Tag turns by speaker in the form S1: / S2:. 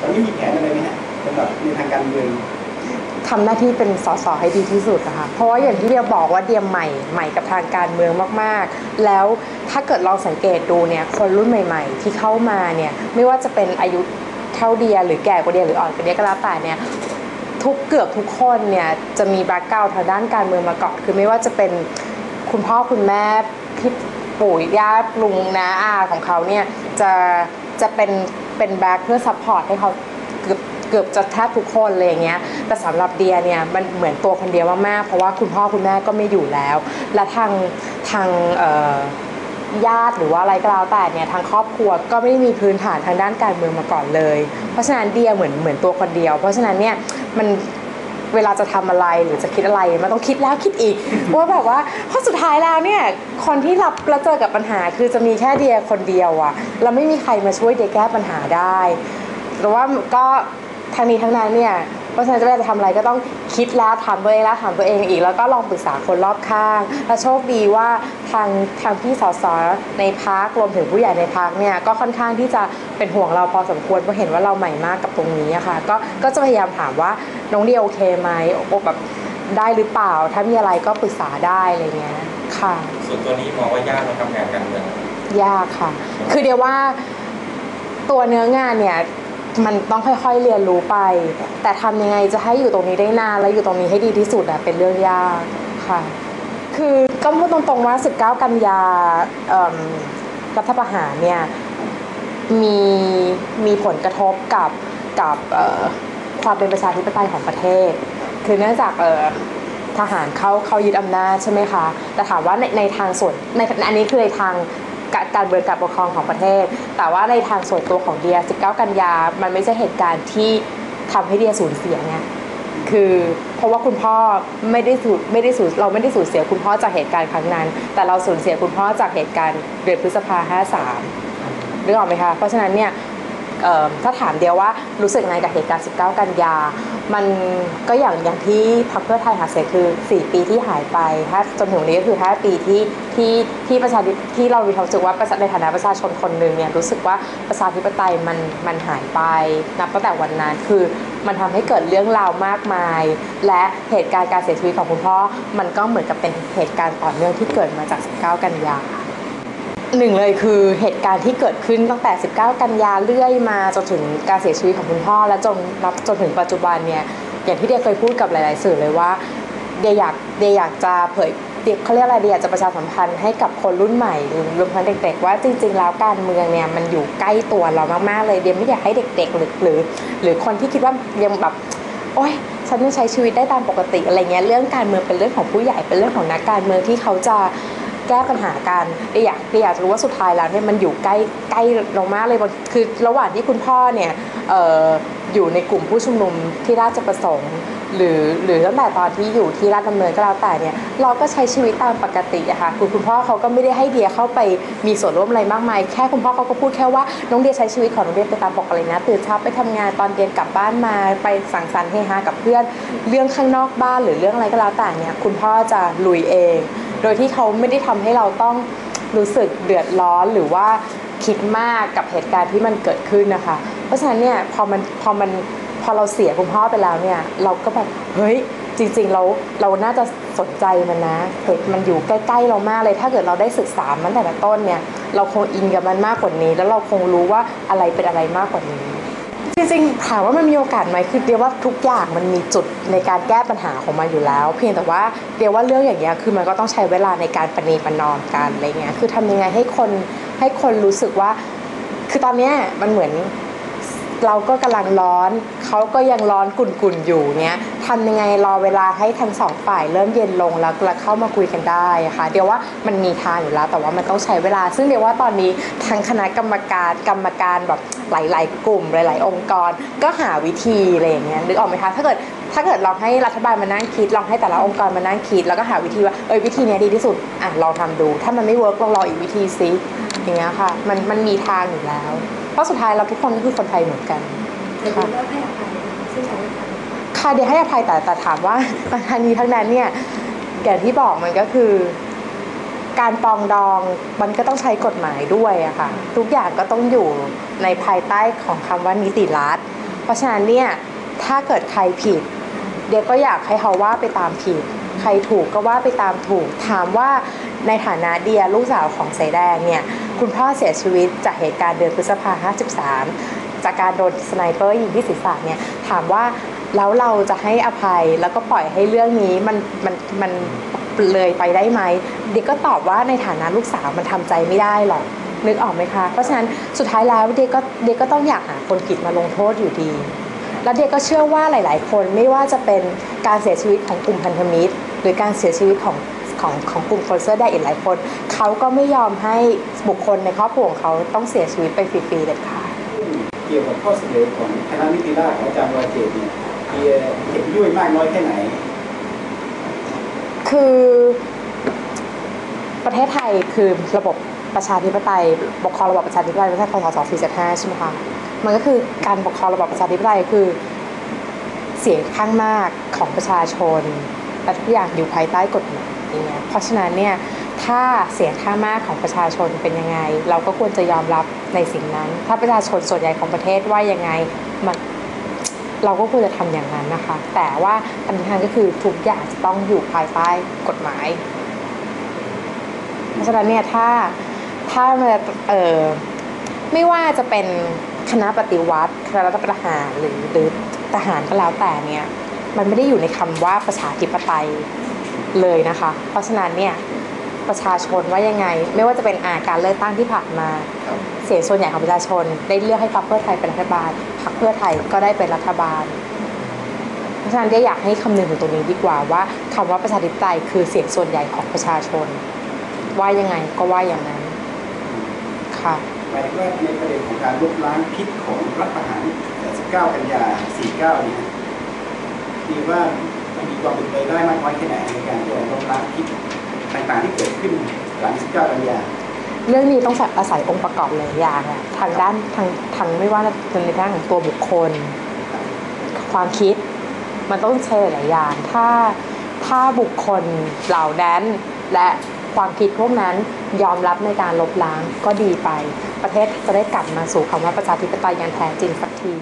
S1: ตอนนี้มีแผนอะไรไหมฮะสำหรับในทางการเมือง
S2: ทำหน้าที่เป็นสสให้ดีที่สุดนะคะเพราะว่าอย่างที่เดียบอกว่าเดียใหม่ใหม่กับทางการเมืองมากๆ แล้วถ้าเกิดลองสังเกตดูเนี่ยคนรุ่นใหม่ ๆ ที่เข้ามาเนี่ยไม่ว่าจะเป็นอายุเท่าเดียหรือแก่กว่าเดียหรืออ่อนกว่าเดียก็แล้วแต่เนี่ยทุกเกือบทุกคนเนี่ยจะมีแบ็กกราวทางด้านการเมืองมาก่อนคือไม่ว่าจะเป็นคุณพ่อคุณแม่พี่ปู่ย่าลุงน้าอาของเขาเนี่ยจะจะเป็น เป็นแบ็กเพื่อซัพพอร์ตให้เขาเกือบเกือบจะแทบทุกคนเลยอย่างเงี้ย แต่สำหรับเดียเนี่ยมันเหมือนตัวคนเดียวมากๆ เพราะว่าคุณพ่อคุณแม่ก็ไม่อยู่แล้ว และทางทางญาติหรือว่าอะไรก็แล้วแต่เนี่ยทางครอบครัวก็ไม่ได้มีพื้นฐานทางด้านการเมืองมาก่อนเลย เพราะฉะนั้นเดียเหมือนเหมือนตัวคนเดียว เพราะฉะนั้นเนี่ยมัน เวลาจะทำอะไรหรือจะคิดอะไรมันต้องคิดแล้วคิดอีกว่าแบบว่าเพราะสุดท้ายแล้วเนี่ยคนที่รับและเจอกับปัญหาคือจะมีแค่เดียคนเดียวอะเราไม่มีใครมาช่วยเดียแก้ปัญหาได้แต่ว่าก็ทางนี้ทั้งนั้นเนี่ย ราะฉะนั้นจะจะทำอะไรก็ต้องคิดแล้วถามตัวเองแล้วถามตัวเองอีก แล้วก็ลองปรึกษาคนรอบข้างและโชคดีว่าทางทางพี่สสในพักรวมถึงผู้ใหญ่ในพักเนี่ยก็ค่อนข้างที่จะเป็นห่วงเราพอสมควรเพราะเห็นว่าเราใหม่มากกับตรงนี้อะค่ะก็ก็จะพยายามถามว่าน้องเดียโอเคไหมโอแบบได้หรือเปล่า ถ้ามีอะไรก็ปรึกษาได้อะไรเงี้ยค่ะ
S3: ส่วนตัวนี้มองว่ายากในทำงานการเมือง
S2: ยากค่ะ คือเดียวว่าตัวเนื้องานเนี่ย มันต้องค่อยๆเรียนรู้ไป แต่ทำยังไงจะให้อยู่ตรงนี้ได้นานและอยู่ตรงนี้ให้ดีที่สุดอะเป็นเรื่องยากค่ะ คือก็พูดตรงๆว่า 19 กันยารัฐประหารเนี่ยมีมีผลกระทบกับกับความเป็นประชาธิปไตยของประเทศ คือเนื่องจากทหารเขาเขายึดอำนาจใช่ไหมคะ แต่ถามว่าในในทางส่วนในอันนี้คือในทาง การเมืองการปกครองของประเทศ แต่ว่าในทางส่วนตัวของเดีย 19 กันยา มันไม่ใช่เหตุการณ์ที่ทำให้เดียสูญเสียไงคือเพราะว่าคุณพ่อไม่ได้สูญไม่ได้สูญเราไม่ได้สูญเสียคุณพ่อจากเหตุการณ์ครั้งนั้น แต่เราสูญเสียคุณพ่อจากเหตุการณ์เดือนพฤษภา53นึกออกไหมคะ เพราะฉะนั้นเนี่ย ถ้าถามเดียวว่ารู้สึกไงกับเหตุการณ์ 19 กันยา มันก็อย่างอย่างที่พรรคเพื่อไทยหาเสียงคือ 4 ปีที่หายไปถ้าจนถึงนี้ก็คือ 5 ปีที่ที่ที่ประชาที่เรามีความรู้สึกว่าประชาในฐานะประชาชนคนหนึ่งเนี่ยรู้สึกว่าประชาธิปไตยมันมันหายไปนับตั้งแต่วันนั้นคือมันทำให้เกิดเรื่องราวมากมาย และเหตุการณ์การเสียชีวิตของคุณพ่อมันก็เหมือนกับเป็นเหตุการณ์ต่อเนื่องที่เกิดมาจาก 19 กันยา หนึ่งเลยคือเหตุการณ์ที่เกิดขึ้นตั้งแต่ 19 กันยาเรื่อยมาจนถึงการเสียชีวิตของคุณพ่อ และจนนับจนถึงปัจจุบันเนี่ยอย่างที่เดียเคยพูดกับหลาย ๆ สื่อเลยว่าเดียอยากเดียอยากจะเผยเดียเขาเรียกอะไรเดียอยากจะประชาสัมพันธ์ให้กับคนรุ่นใหม่รวมทั้งเด็ก ๆ ว่าจริง ๆ แล้วการเมืองเนี่ยมันอยู่ใกล้ตัวเรามาก ๆ เลยเดียไม่อยากให้เด็ก ๆ หรือหรือ หรือคนที่คิดว่ายังแบบโอ๊ยฉันยังใช้ชีวิตได้ตามปกติอะไรเงี้ยเรื่องการเมืองเป็นเรื่องของผู้ใหญ่เป็นเรื่องของนักการเมืองที่เขาจะ แก้ปัญหากันเดียอยากเดียอยากจะรู้ว่าสุดท้ายแล้วเนี่ยมันอยู่ใกล้ใกล้เรามากเลยคือระหว่างที่คุณพ่อเนี่ยเอ่ออยู่ในกลุ่มผู้ชุมนุมที่ราชประสงค์ หรือหรือตั้งแต่ตอนที่อยู่ที่ราชดำเนินก็แล้วแต่เนี่ยเราก็ใช้ชีวิตตามปกติอะค่ะคือคุณพ่อเขาก็ไม่ได้ให้เดียเข้าไปมีส่วนร่วมอะไรมากมายแค่คุณพ่อเขาก็พูดแค่ว่าน้องเดียใช้ชีวิตของน้องเดียไปตามปกตินะตื่นเช้าไปทำงานตอนเย็นกลับบ้านมาไปสังสรรค์เฮฮากับเพื่อนเรื่องข้างนอกบ้านหรือเรื่องอะไรก็แล้วแต่เนี่ยคุณพ่อจะลุยเอง โดยที่เขาไม่ได้ทำให้เราต้องรู้สึกเดือดร้อนหรือว่าคิดมากกับเหตุการณ์ที่มันเกิดขึ้นนะคะ เพราะฉะนั้นเนี่ยพอมันพอมันพอเราเสียคุณพ่อไปแล้วเนี่ย เราก็แบบเฮ้ยจริงๆเราเราน่าจะสนใจมันนะเหตุมันอยู่ใกล้ ๆ เรามากเลย ถ้าเกิดเราได้ศึกษามันแต่ละต้นเนี่ย เราคงอินกับมันมากกว่านี้ แล้วเราคงรู้ว่าอะไรเป็นอะไรมากกว่านี้ จริงๆ ถามว่ามันมีโอกาสไหมคือเดียวว่าทุกอย่างมันมีจุดในการแก้ปัญหาของมันอยู่แล้ว เพียงแต่ว่าเดียวว่าเรื่องอย่างเงี้ยคือมันก็ต้องใช้เวลาในการปณีประนอมกันอะไรเงี้ยคือทำยังไงให้คนให้คนรู้สึกว่า คือตอนเนี้ยมันเหมือน เราก็กำลังร้อน เขาก็ยังร้อนกุ่นๆอยู่เนี้ยทำยังไงรอเวลาให้ทั้งสองฝ่ายเริ่มเย็นลงแล้วแล้วเข้ามาคุยกันได้ค่ะ เดี๋ยวว่ามันมีทางอยู่แล้วแต่ว่ามันต้องใช้เวลา ซึ่งเดี๋ยวว่าตอนนี้ทางคณะกรรมการกรรมการแบบหลาย ๆ กลุ่มหลาย ๆ องค์กร ก็หาวิธีอะไรอย่างเงี้ยนึกออกไหมคะถ้าเกิดถ้าเกิดลองให้รัฐบาลมานั่งคิดลองให้แต่ละองค์กรมานั่งคิด แล้วก็หาวิธีว่าเออวิธีนี้ดีที่สุดอะลองทำดู ถ้ามันไม่เวิร์กลองรออีกวิธีซิ อย่างเงี้ยค่ะ มันมันมีทางอยู่แล้ว เพราะสุดท้ายเราทุกคนก็คือคนไทยเหมือนกัน
S4: เดี๋ยวคุณเลิกให้อภัยซึ่งกันและกัน
S2: ค่ะเดี๋ยวให้อภัยแต่แต่ถามว่าทั้งนี้ทั้งนั้นเนี่ยอย่างที่บอกมันก็คือ การปรองดองมันก็ต้องใช้กฎหมายด้วยอะค่ะ ทุกอย่างก็ต้องอยู่ในภายใต้ของคำว่านิติรัฐเพราะฉะนั้นเนี่ยถ้าเกิดใครผิด เดียก็อยากให้เขาว่าไปตามผิด ใครถูกก็ว่าไปตามถูก ถามว่าในฐานะเดียลูกสาวของสายแดงเนี่ย คุณพ่อเสียชีวิตจากเหตุการณ์เดือนพฤษภา53 จากการโดนสไนเปอร์ยิงที่ศีรษะเนี่ยถามว่าแล้วเราจะให้อภัยแล้วก็ปล่อยให้เรื่องนี้มันมันมันเลยไปได้ไหมเด็กก็ตอบว่าในฐานะลูกสาวมันทำใจไม่ได้หรอกนึกออกไหมคะ เพราะฉะนั้นสุดท้ายแล้วเด็กก็เด็กก็ต้องอยากหาคนผิดมาลงโทษอยู่ดี แล้วเด็กก็เชื่อว่าหลาย ๆ คนไม่ว่าจะเป็นการเสียชีวิตของกลุ่มพันธมิตร หรือการเสียชีวิตของ ของของกลุ่มคนเสื้อแดงอีกหลายคน เขาก็ไม่ยอมให้บุคคลในครอบครัวของเขาต้องเสียชีวิตไปฟรีๆเด็ดขาด
S1: เกี่ยวกับข้อเสนอของคณะนิติราษฎร์ของอาจารย์วราเจตน์เนี่ยเดียเห็นด้วยมากน้อยแค่ไหน
S2: คือประเทศไทยคือระบบประชาธิปไตยปกครองระบอบประชาธิปไตยไม่ใช่พศ475ใช่ไหมคะมันก็คือการปกครองระบอบประชาธิปไตยคือ เสียงข้างมากของประชาชนและทุกอย่างอยู่ภายใต้กฎหมาย อย่างเงี้ยเพราะฉะนั้นเนี่ยถ้าเสียงข้างมากของประชาชนเป็นยังไง เราก็ควรจะยอมรับในสิ่งนั้น ถ้าประชาชนส่วนใหญ่ของประเทศว่ายังไงมันเราก็ควรจะทำอย่างนั้นนะคะ แต่ว่าปัญหาก็คือทุกอย่างจะต้องอยู่ภายใต้กฎหมาย เพราะฉะนั้นเนี่ยถ้าถ้าเออไม่ว่าจะเป็นคณะปฏิวัติคณะรัฐประหารหรือหรือทหารก็แล้วแต่เนี่ยมันไม่ได้อยู่ในคำว่าประชาธิปไตย เลยนะคะ เพราะฉะนั้นเนี่ยประชาชนว่ายังไง ไม่ว่าจะเป็นอาการเลือกตั้งที่ผ่านมา
S1: ครับ
S2: เสียงส่วนใหญ่ของประชาชน ได้เลือกให้พรรคเพื่อไทยเป็นรัฐบาลพรรคเพื่อไทยก็ได้เป็นรัฐบาล เพราะฉะนั้นเดียอยากให้คำนึงถึงตรงนี้ดีกว่าว่าคำว่าประชาธิปไตยคือเสียงส่วนใหญ่ของประชาชน ว่ายังไงก็ว่าอย่างนั้นค่ะ
S1: หมายถึงว่าในประเด็นของการลบล้างพิษของรัฐประหาร19 กันยา 49นี่ฮะคิดว่า มันมีความเป็นไปได้มากน้อยแค่ไหนในการที่จะลบล้างพิษต่างๆที่เกิดขึ้นหลัง 19 กันยา
S2: เรื่องนี้ต้องอาศัยองค์ประกอบหลายอย่างอะทางด้านทางทางไม่ว่าจะในด้านของตัวบุคคล ความคิด มันต้องใช้หลายอย่าง ถ้าถ้าบุคคลเหล่านั้นและความคิดพวกนั้นยอมรับในการลบล้างก็ดีไป ประเทศจะได้กลับมาสู่คำว่าประชาธิปไตยอย่างแท้จริงสักที